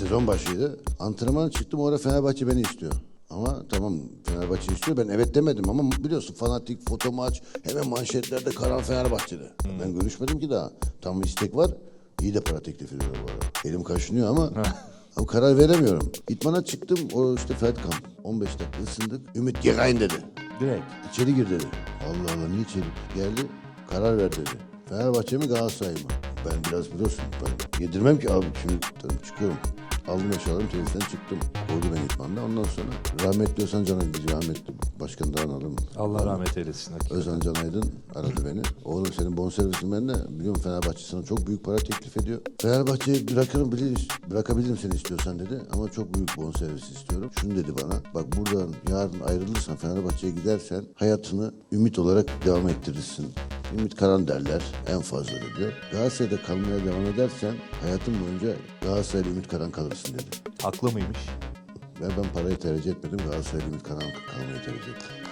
sezon başıydı. Antrenmana çıktım orada Fenerbahçe beni istiyor. Ama tamam Fenerbahçe istiyor. Ben evet demedim ama biliyorsun fanatik foto maç hemen manşetlerde Karan Fenerbahçe'de. Ben görüşmedim ki daha. Tam istek var. İyi de para teklif ediyorlar bu arada. Elim kaşınıyor ama ama karar veremiyorum. İtmana çıktım. O işte Feldkamp. 15 dakika ısındık. Ümit Gegayn dedi. Direkt. İçeri gir dedi. Allah Allah niye içeri? Geldi karar ver dedi. Fenerbahçe mi Galatasaray mı? Ben biraz biliyorsun ben yedirmem ki abi şimdi çıkıyorum. Aldım eşyalarımı temizden çıktım. Koydu beni itmanda. Ondan sonra rahmetli Özhan Can Aydın, rahmetli başkanından aldım. Allah rahmet eylesin. hakikaten. Özhan Can Aydın aradı beni. Oğlum senin bonservisin ben de biliyorum Fenerbahçe sana çok büyük para teklif ediyor. Fenerbahçe'yi bırakırım bilir, bırakabilirim seni istiyorsan dedi. Ama çok büyük bonservis istiyorum. Şunu dedi bana. Bak buradan yarın ayrılırsan Fenerbahçe'ye gidersen hayatını ümit olarak devam ettirirsin. Ümit Karan derler en fazla dedi. Galatasaray'da kalmaya devam edersen hayatın boyunca Galatasaray'da Ümit Karan kalırsın dedi. Haklı mıymış? Ve ben parayı tercih etmedim. Galatasaray'da Ümit Karan kalmayı tercih ettim.